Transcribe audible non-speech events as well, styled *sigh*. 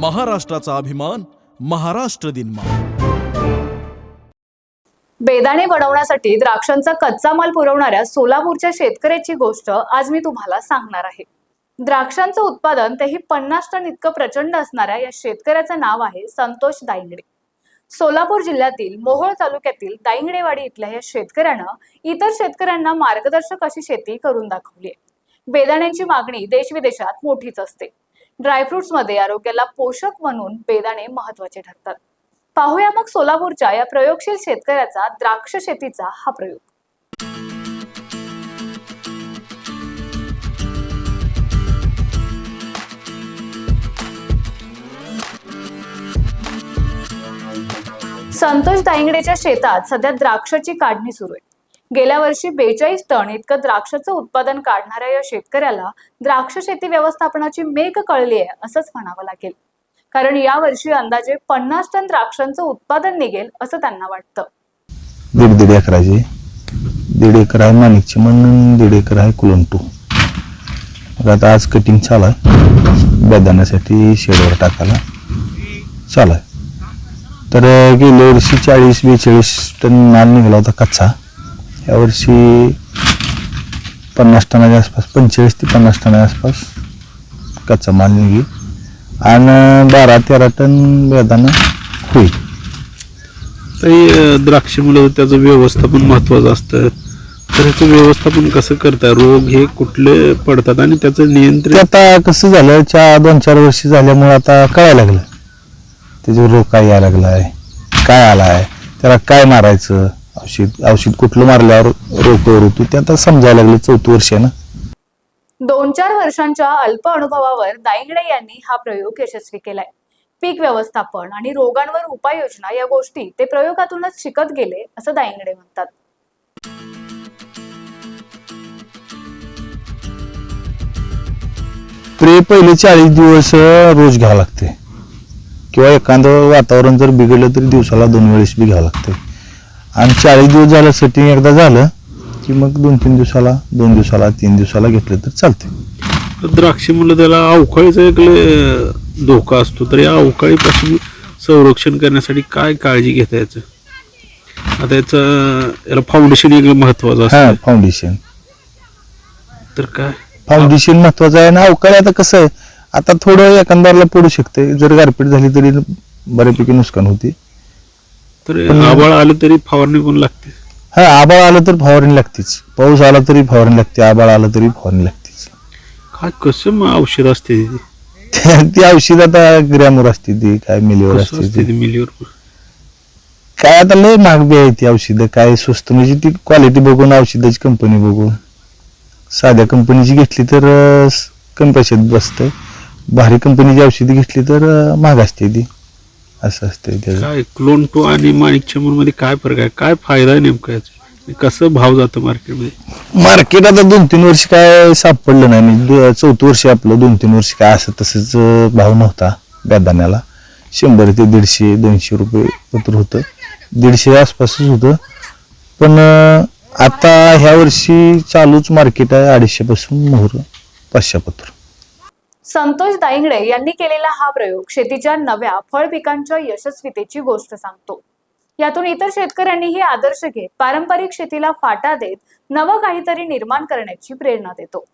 महाराष्ट्राचा अभिमान महाराष्ट्र दिन बेदाणे बनवण्यासाठी द्राक्षांचा कच्चा माल पुरवणाऱ्या सोलापूरच्या शेतकऱ्याची गोष्ट आज मी तुम्हाला सांगणार आहे. द्राक्षांचं उत्पादन तेही पन्नास टन इतकं प्रचंड असणाऱ्या या शेतकऱ्याचं नाव आहे संतोष दाईंगडे सोलापूर जिल्ह्यातील मोहोळ तालुक्यातील दाईंगडेवाडी इथल्या या शेतकऱ्यानं इतर शेतकऱ्यांना मार्गदर्शक अशी शेती करून दाखवली आहे. बेदाण्यांची मागणी देशविदेशात मोठीच असते. ड्रायफ्रुट्समध्ये आरोग्याला पोषक म्हणून बेदाणे महत्त्वाचे ठरतात. पाहूया मग सोलापूरच्या या प्रयोगशील शेतकऱ्याचा द्राक्ष शेतीचा हा प्रयोग. संतोष दाईंगडेच्या शेतात सध्या द्राक्षाची काढणी सुरू आहे. गेल्या वर्षी बेचाळीस टन इतकं द्राक्षाचं उत्पादन काढणाऱ्या या शेतकऱ्याला द्राक्ष शेती व्यवस्थापनाची मेघ कळली आहे असंच म्हणावं लागेल. कारण या वर्षी अंदाजे पन्नास टन द्राक्षांचं उत्पादन निघेल असं त्यांना वाटतं. दीड दीड एकराचे दीड एकर आहे माणिकची म्हणून दीड एकर आहे कुलंटू. मग आता आज कटिंग चालू आहे. बेदाण्यासाठी शेडवर टाकायला चालू आहे. तर गेल्या वर्षी चाळीस बेचाळीस टन माल निघाला होता कच्चा. यावर्षी पन्नास टनाच्या आसपास पंचेचाळीस ते पन्नास टनाच्या आसपास कच्चा माल निघेल. आणि बारा तेरा टन बेदाणा होईल. अं, द्राक्ष मुलं त्याचं व्यवस्थापन महत्वाचं असतं. तर ह्याचं व्यवस्थापन कसं करता? रोग हे कुठले पडतात आणि त्याचं नियंत्रण? आता कसं झालं? चार दोन चार वर्ष झाल्यामुळे आता कळायला लागलं. त्याच्यावर रोग काय यायला लागलाय काय आलाय त्याला काय मारायचं? औषध औषध कुठलं मारल्यावर रोग ऋतू ते आता समजायला लागले चौथं वर्ष आहे ना. दोन चार वर्षांच्या अल्प अनुभवावर दाईंगडे यांनी हा प्रयोग यशस्वी केलाय. पीक व्यवस्थापन आणि रोगांवर उपाययोजना या गोष्टी ते प्रयोगातूनच शिकत गेले असं दाईंगडे म्हणतात. प्रे पहिले चाळीस दिवस रोज घ्यावं लागते किंवा एखादं वातावरण जर बिघडलं तरी दिवसाला दोन वेळेस बी घ्यावं लागते आणि चाळीस दिवस झालं सेटिंग एकदा झालं की मग दोन तीन दिवसाला दोन दिवसाला तीन दिवसाला घेतलं तर चालते द्राक्ष मुलं त्याला अवकाळीचा एक धोका असतो. तर या अवकाळीपासून संरक्षण करण्यासाठी काय काळजी घेता याचं आता याचं याला फाउंडेशन एक महत्वाचं हा असतं फाउंडेशन तर काय? फाउंडेशन महत्वाचं आहे ना अवकाळी आता कसं आहे आता थोडं एखाद्याला पडू शकते जर गारपीट झाली तरी बऱ्यापैकी नुकसान होते. तर पण- आबाळ आलं तरी फवारणी कोण लागते. हा आबाळ आलं तर फवारणी लागतेच. पाऊस आला तरी फवारणी लागते आबाळ आलं तरी फवारणी लागतेच. काय कसं मग औषध असते ते? *laughs* ती औषध आता ग्रॅमवर असते ती काय मिलीवर कसं असते असते ती. ते मिलीवर? काय आता लय महाग बी आहे ती औषधं काय स्वस्त म्हणजे ती क्वालिटी बघून औषधाची कंपनी बघून. साध्या कंपनीची घेतली तर अं, स- कमी पैशात बसतं. भारी कंपनीची औषधी घेतली तर अं, महाग असते ती. असं असते त्याचं काय क्लोन टू आणि माणिक चमूरमध्ये काय फरक आहे? काय फायदा आहे नेमका याचा? कसं भाव जातो मार्केटमध्ये मार्केट आता दोन तीन वर्ष काय सापडलं नाही. म्हणजे दो- चौथं वर्ष आपलं दोन तीन वर्ष काय असं तसंच अं, भाव नव्हता बेदाण्याला शंभर ते दीडशे दोनशे रुपये पत्र होतं. दीडशे आसपासच होतं. पण अं, आता ह्या वर्षी चालूच मार्केट आहे अडीचशे पासून मोहर पाचशे पत्र संतोष दाईंगडे यांनी केलेला हा प्रयोग शेतीच्या नव्या फळ पिकांच्या यशस्वीतेची गोष्ट सांगतो. यातून इतर शेतकऱ्यांनीही आदर्श घेत पारंपरिक शेतीला फाटा देत नवं काहीतरी निर्माण करण्याची प्रेरणा देतो.